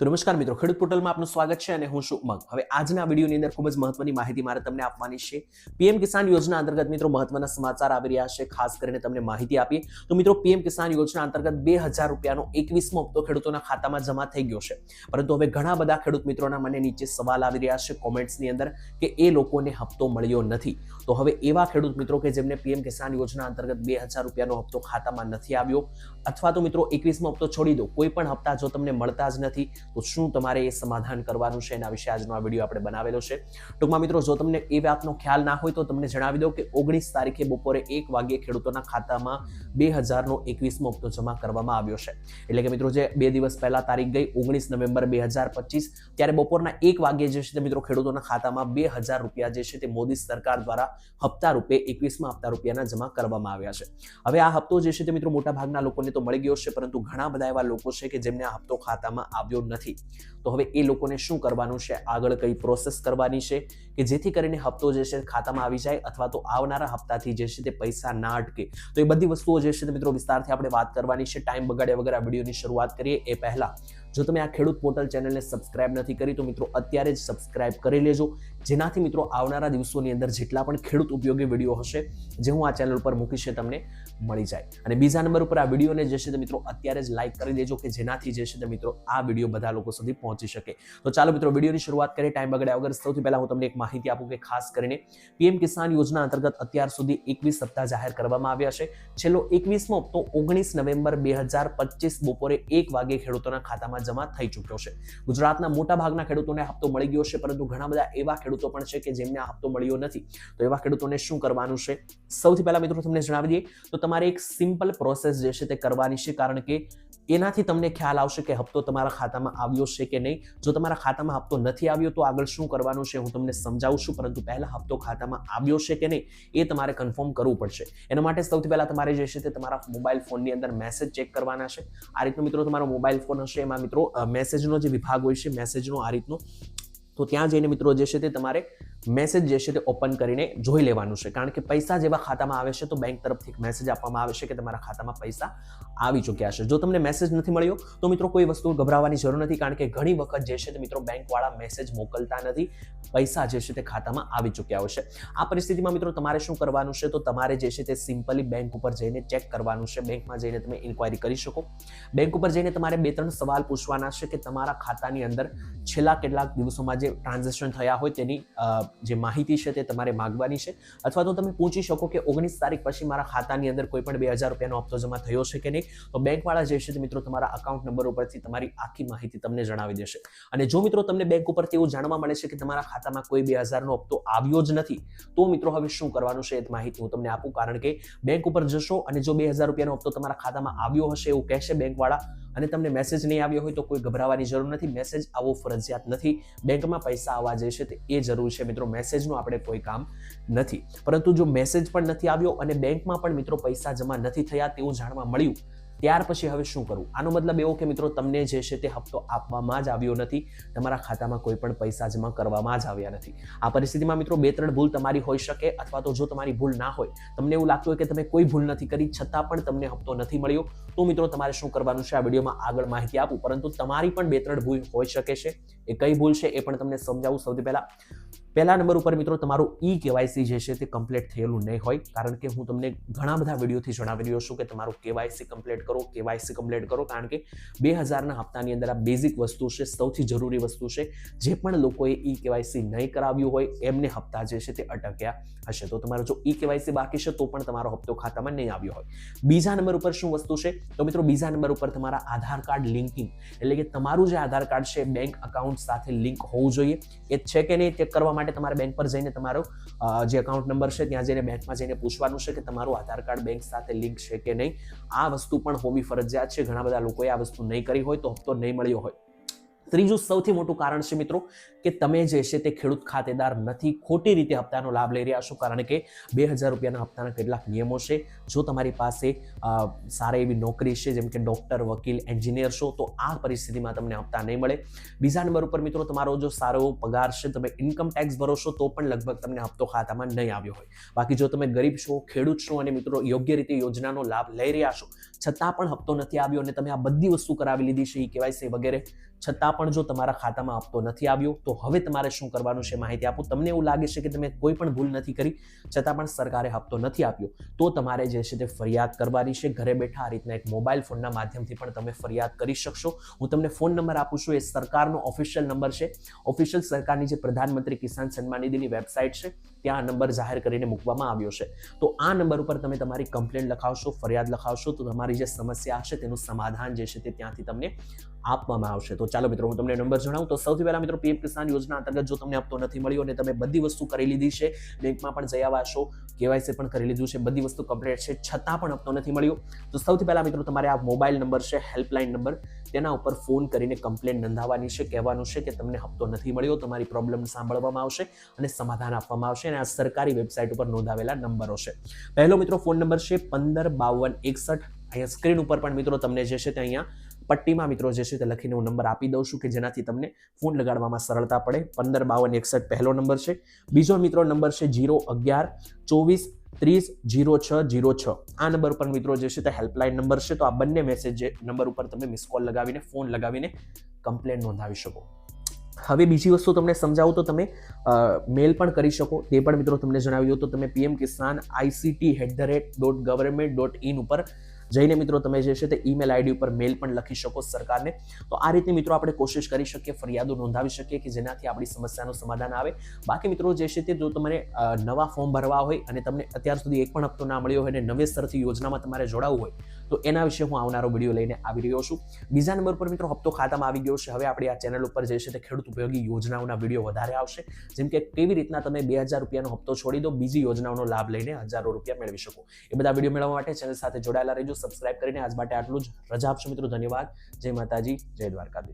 તો નમસ્કાર મિત્રો, ખેડૂત પોર્ટલમાં આપનું સ્વાગત છે અને હું છું ઉમંગ. હવે આજના વિડીયોની અંદર ખૂબ જ મહત્વની માહિતી મારે તમને આપવાની છે. પીએમ કિસાન યોજના અંતર્ગત મિત્રો મહત્વના સમાચાર આવી રહ્યા છે, ખાસ કરીને તમને માહિતી આપીએ. તો મિત્રો, પીએમ કિસાન યોજના અંતર્ગત બે હજાર રૂપિયાનો એકવીસમો હપ્તો ખેડૂતોના ખાતામાં જમા થઈ ગયો છે. પરંતુ હવે ઘણા બધા ખેડૂત મિત્રોના મને નીચે સવાલ આવી રહ્યા છે કોમેન્ટ્સની અંદર કે એ લોકોને હપ્તો મળ્યો નથી. તો હવે એવા ખેડૂત મિત્રો કે જેમને પીએમ કિસાન યોજના અંતર્ગત બે હજાર રૂપિયાનો હપ્તો ખાતામાં નથી આવ્યો, અથવા તો મિત્રો એકવીસમો હપ્તો છોડી દો, કોઈ પણ હપ્તા જો તમને મળતા જ નથી તો શું તમારે એ સમાધાન કરવાનું છે? એના વિશે આજનો આ વીડિયો આપણે બનાવેલો છે. ટૂંકમાં મિત્રો, જો તમને એ વાતનો ખ્યાલ ના હોય તો તમને જણાવી દઉં કે ઓગણીસ તારીખે બપોરે એક વાગ્યે ખેડૂતોના ખાતામાં બે હજારનો એકવીસમો હપ્તો જમા કરવામાં આવ્યો છે. એટલે કે મિત્રો, જે બે દિવસ પહેલા તારીખ ગઈ, ઓગણીસ નવેમ્બર બે હજાર પચીસ, ત્યારે બપોરના એક વાગ્યે જે છે તે મિત્રો ખેડૂતોના ખાતામાં બે હજાર રૂપિયા જે છે તે મોદી સરકાર દ્વારા હપ્તા રૂપે એકવીસમાં હપ્તા રૂપિયાના જમા કરવામાં આવ્યા છે. હવે આ હપ્તો જે છે તે મિત્રો મોટા ભાગના લોકોને તો મળી ગયો છે, પરંતુ ઘણા બધા એવા લોકો છે કે જેમને આ હપ્તો ખાતામાં આવ્યો નથી. તો હવે એ લોકોને શું કરવાનું છે? આગળ કઈ પ્રોસેસ કરવાની છે? કે જેથી કરીને હપ્તો જે છે ખાતામાં આવી જાય અથવા તો આવનારા હપ્તાથી જે છે તે પૈસા ના અટકે. તો એ બધી વસ્તુઓ જે છે તે મિત્રો વિસ્તારથી આપણે વાત કરવાની છે. ટાઈમ બગાડ્યા વગર આ વિડીયોની શરૂઆત કરીએ. એ પહેલા, જો તમે આ ખેડૂત પોર્ટલ ચેનલને સબસ્ક્રાઇબ નથી કરી તો મિત્રો અત્યારે જ સબસ્ક્રાઇબ કરી લેજો. જેનાથી મિત્રો આવનારા દિવસોની અંદર જેટલા પણ ખેડૂત ઉપયોગી વીડિયો હશે, જે હું આ ચેનલ પર મૂકીશ એ તમને મળી જાય. અને બીજા નંબર ઉપર આ વિડીયોને જે છે તે મિત્રો અત્યારે જ લાઈક કરી દેજો કે જેનાથી જે છે તે મિત્રો આ વીડિયો બધા લોકો સુધી પહોંચી શકે. તો ચાલો મિત્રો વિડીયોની શરૂઆત કરીએ. ટાઈમ બગડ્યા વગર સૌથી પહેલા હું તમને એક માહિતી આપું કે ખાસ કરીને પીએમ કિસાન યોજના અંતર્ગત અત્યાર સુધી એકવીસ સપ્તાહ જાહેર કરવામાં આવ્યા છે. છેલ્લો એકવીસમો હપ્તો ઓગણીસ નવેમ્બર બે હજાર પચીસ બપોરે એક વાગે ખેડૂતોના ખાતામાં જમા થઈ ચૂક્યો છે. ગુજરાતના મોટા ભાગના ખેડૂતોને હપ્તો મળી ગયો છે, પરંતુ ઘણા બધા એવા ખેડૂતો પણ છે કે જેમને આ હપ્તો મળ્યો નથી. તો એવા ખેડૂતોને શું કરવાનું છે? સૌથી પહેલા મિત્રો તમને જણાવી દઈએ, તો તમારે એક સિમ્પલ પ્રોસેસ જે છે તે કરવાની છે, કારણ કે એનાથી તમને ખ્યાલ આવશે કે હપ્તો તમારા ખાતામાં આવ્યો છે કે નહીં. જો તમારા ખાતામાં હપ્તો નથી આવ્યો, તો આગળ શું કરવાનું છે હું તમને સમજાવું છું, પરંતુ પહેલા હપ્તો ખાતામાં આવ્યો છે કે નહીં, એ તમારે કન્ફર્મ કરવું પડશે. એના માટે સૌથી પહેલા તમારે જે છે તે તમારા મોબાઈલ ફોનની અંદર મેસેજ ચેક કરવાના છે. આ રીતનો મિત્રો તમારો મોબાઈલ ફોન હશે, એમાં મિત્રો મેસેજનો જે વિભાગ હોય છે મેસેજનો આ રીતનો તો ત્યાં જઈને મિત્રો જે છે તે તમારે મેસેજ જે છે તે ઓપન કરીને જોઈ લેવાનું છે. કારણ કે પૈસા જેવા ખાતામાં આવે છે તો બેંક તરફથી એક મેસેજ આપવામાં આવે છે કે તમારા ખાતામાં પૈસા આવી ચૂક્યા છે. જો તમને મેસેજ નથી મળ્યો, તો મિત્રો કોઈ વસ્તુ ગભરાવાની જરૂર નથી, કારણ કે ઘણી વખત જે છે તે મિત્રો બેંકવાળા મેસેજ મોકલતા નથી, પૈસા જે છે તે ખાતામાં આવી ચૂક્યા છે. આ પરિસ્થિતિમાં મિત્રો તમારે શું કરવાનું છે? તો તમારે જે છે તે સિમ્પલી બેંક ઉપર જઈને ચેક કરવાનું છે. બેંકમાં જઈને તમે ઇન્ક્વાયરી કરી શકો. બેંક ઉપર જઈને તમારે બે ત્રણ સવાલ પૂછવાના છે કે તમારા ખાતાની અંદર છેલ્લા કેટલાક દિવસોમાં જે ટ્રાન્ઝેક્શન થયા હોય તેની જે માહિતી છે તે તમારે માગવાની છે. અથવા તો તમે પૂછી શકો કે ઓગણીસ તારીખ પછી મારા ખાતાની અંદર કોઈ પણ બે હજાર રૂપિયાનો હપ્તો જમા થયો છે કે નહીં? તો બેંકવાળા જે છે તે મિત્રો તમારા અકાઉન્ટ નંબર ઉપરથી તમારી આખી માહિતી તમને જણાવી દેશે. અને જો મિત્રો તમને બેંક ઉપરથી એવું જાણવા મળે છે કે તમારા ખાતામાં કોઈ બે હજારનો હપ્તો આવ્યો જ નથી, તો મિત્રો હવે શું કરવાનું છે એ માહિતી હું તમને આપું. કારણ કે બેંક ઉપર જશો અને જો બે હજાર રૂપિયાનો હપ્તો તમારા ખાતામાં આવ્યો હશે એવું કહેશે બેંકવાળા અને તમને મેસેજ નહીં આવ્યો હોય તો કોઈ ગભરાવાની જરૂર નથી. મેસેજ આવો ફરજિયાત નથી. બેંકમાં પૈસા આવવા જે છે તે એ જરૂર છે મિત્રો. મેસેજનું આપણે કોઈ કામ નથી. પરંતુ જો મેસેજ પણ નથી આવ્યો અને બેંકમાં પણ મિત્રો પૈસા જમા નથી થયા તેવું જાણવા મળ્યું ત્યાર પછી હવે શું કરવું આનો મતલબ એવો કે મિત્રો, તમને જે છે તે હપ્તો આપવામાં જ આવ્યો નથી. તમારા ખાતામાં કોઈ પણ પૈસા જમા કરવામાં જ આવ્યા નથી. આ પરિસ્થિતિમાં મિત્રો બે ત્રણ ભૂલ તમારી હોઈ શકે અથવા તો જો તમારી ભૂલ ના હોય, તમને એવું લાગતું હોય કે તમે કોઈ ભૂલ નથી કરી, છતાં પણ તમને હપ્તો નથી મળ્યો, તો મિત્રો તમારે શું કરવાનું છે? આ વિડીયોમાં આગળ માહિતી આપું. પરંતુ તમારી પણ બે ત્રણ ભૂલ હોઈ શકે છે. એ કઈ ભૂલ છે એ પણ તમને સમજાવું સૌથી પહેલા. પહેલા નંબર ઉપર મિત્રો તમારું ઈ કેવાયસી જે છે તે કમ્પ્લીટ થયેલું નહીં હોય, કારણ કે હું તમને ઘણા બધા વિડીયોથી જણાવી રહ્યો છું કે તમારું કેવાયસી કમ્પ્લીટ કરો, કેવાયસી કમ્પ્લીટ કરો, કારણ કે બે હજારના હપ્તાની અંદર આ બેઝિક વસ્તુ છે, સૌથી જરૂરી વસ્તુ છે, જે પણ લોકોએ ઈ કેવાયસી નહીં કરાવ્યું હોય, એમને હપ્તા જે છે તે અટક્યા હશે. તો તમારો જો ઈ કેવાયસી બાકી છે તો પણ તમારો હપ્તો ખાતામાં નહીં આવ્યો હોય. બીજા નંબર ઉપર શું વસ્તુ છે? તો મિત્રો બીજા નંબર ઉપર તમારા આધાર કાર્ડ લિંકિંગ એટલે કે તમારું જે આધાર કાર્ડ છે બેંક અકાઉન્ટ સાથે લિંક હોવું જોઈએ. એ છે કે નહીં ચેક કરવા માટે તમારે બેંક પર જઈને તમારો જે અકાઉન્ટ નંબર છે, ત્યાં જઈને બેંકમાં જઈને પૂછવાનું છે કે તમારું આધાર કાર્ડ બેંક સાથે લિંક છે કે નહીં. આ વસ્તુ પણ હોવી ફરજિયાત છે. ઘણા બધા લોકોએ આ વસ્તુ નહીં કરી હોય તો હપ્તો નહીં મળ્યો હોય. ત્રીજું સૌથી મોટું કારણ છે મિત્રો કે તમે જે છે તે ખેડૂત ખાતેદાર નથી, ખોટી રીતે હપ્તાનો લાભ લઈ રહ્યા છો, કારણ કે બે હજાર રૂપિયાના હપ્તાના કેટલાક નિયમો છે. જો તમારી પાસે સારી એવી નોકરી છે, જેમ કે ડૉક્ટર, વકીલ, એન્જિનિયર છો, તો આ પરિસ્થિતિમાં તમને હપ્તા નહીં મળે. બીજા નંબર ઉપર મિત્રો, તમારો જો સારો પગાર છે, તમે ઇન્કમ ટેક્સ ભરો છો, તો પણ લગભગ તમને હપ્તો ખાતામાં નહીં આવ્યો હોય. બાકી જો તમે ગરીબ છો, ખેડૂત છો અને મિત્રો યોગ્ય રીતે યોજનાનો લાભ લઈ રહ્યા છો, છતાં પણ હપ્તો નથી આવ્યો અને તમે આ બધી વસ્તુ કરાવી લીધી છે એ કેવાયસી વગેરે, છતાં પણ જો તમારા ખાતામાં હપ્તો નથી આવ્યો, તો હવે તમારે શું કરવાનું છે માહિતી આપું. તમને એવું લાગે છે કે તમે કોઈ પણ ભૂલ નથી કરી, છતાં પણ સરકારે હપ્તો નથી આપ્યો, તો તમારે જે છે તે ફરિયાદ કરવાની છે. ઘરે બેઠા આ રીતના એક મોબાઈલ ફોનના માધ્યમથી પણ તમે ફરિયાદ કરી શકશો. હું તમને ફોન નંબર આપું છું, એ સરકારનો ઓફિશિયલ નંબર છે. ઓફિશિયલ સરકારની જે પ્રધાનમંત્રી કિસાન સન્માન નિધિની વેબસાઇટ છે. ત્યાં નંબર જાહેર કરીને મૂકવામાં આવ્યો છે. તો આ નંબર ઉપર તમે તમારી કમ્પ્લેન લખાવશો, ફરિયાદ લખાવશો, તો તમારી જે સમસ્યા હશે તેનું સમાધાન જે છે તે ત્યાંથી તમને આપવામાં આવશે. તો ચાલો મિત્રો, હું તમને નંબર જણાવું. તો સૌથી પહેલા મિત્રો, પીએમ કિસાન યોજના અંતર્ગત જો તમને આપતો નથી મળ્યો અને તમે બધી વસ્તુ કરી લીધી છે, બેંકમાં પણ જઈ આવ્યા છો, કેવાયસી પણ કરી લીધું છે, બધી વસ્તુ કમ્પ્લીટ છે, છતાં પણ આપતો નથી મળ્યો. તો સૌથી પહેલા મિત્રો, તમારે આ મોબાઈલ નંબર છે હેલ્પલાઇન નંબર. તેના ઉપર ફોન કરીને કમ્પ્લેન નોંધાવવાની છે, કહેવાનું છે કે તમને હપ્તો નથી મળ્યો, તમારી પ્રોબ્લેમ સાંભળવામાં આવશે અને સમાધાન આપવામાં આવશે અને આ સરકારી વેબસાઇટ ઉપર નોંધાવેલા નંબરો છે. પહેલો મિત્રો ફોન નંબર છે પંદર બાવન એકસઠ. અહીંયા સ્ક્રીન ઉપર પણ મિત્રો તમને જે છે તે અહીંયા પટ્ટીમાં મિત્રો જે છે તે લખીને હું નંબર આપી દઉં છું કે જેનાથી તમને ફોન લગાડવામાં સરળતા પડે. પંદર બાવન એકસઠ પહેલો નંબર છે. બીજો મિત્રો નંબર છે જીરો અગિયાર ચોવીસ ત્રીસ, જીરો, છ જીરો, છ. આ નંબર ઉપર મિત્રો જે છે તે હેલ્પલાઇન નંબર છે, તો આ બંને મેસેજ નંબર ઉપર તમે મિસ કોલ લગાવીને ફોન લગાવીને કમ્પ્લેન નોંધાવી શકો. હવે બીજી વસ્તુ તમને સમજાવું તો તમે મેલ પણ કરી શકો. તે પણ મિત્રો તમને જણાવી દઉં તો તમે PM Kisan ICT at the rate dot government dot in ઉપર જઈને મિત્રો તમે જે છે તે ઈમેલ આઈડી ઉપર મેલ પણ લખી શકો સરકારને. તો આ રીતે મિત્રો આપણે કોશિશ કરી શકીએ, ફરિયાદો નોંધાવી શકીએ કે જેનાથી આપણી સમસ્યાનું સમાધાન આવે. બાકી મિત્રો જે છે તે જો તમારે નવા ફોર્મ ભરવા હોય અને તમને અત્યાર સુધી એક પણ હપ્તો ના મળ્યો હોય અને નવેસરથી યોજનામાં તમારે જોડાવવું હોય, તો એના વિશે હું આવનારો વીડિયો લઈને આવી રહ્યો છું. બીજા નંબર પર મિત્રો હપ્તો ખાતામાં આવી ગયો છે. હવે આપણી આ ચેનલ ઉપર જે છે તે ખેડૂત ઉપયોગી યોજનાઓના વીડિયો વધારે આવશે. જેમ કે કેવી રીતના તમે બે હજાર રૂપિયાનો હપ્તો છોડી દો, બીજી યોજનાઓનો લાભ લઈને હજારો રૂપિયા મેળવી શકો. એ બધા વીડિયો મેળવવા માટે ચેનલ સાથે જોડાયેલા રહેજો. સબસ્ક્રાઇબ કરીને આજ માટે આટલું જ. રજા આપશો મિત્રો ધન્યવાદ. જય માતાજી જય દ્વારકાધીશ.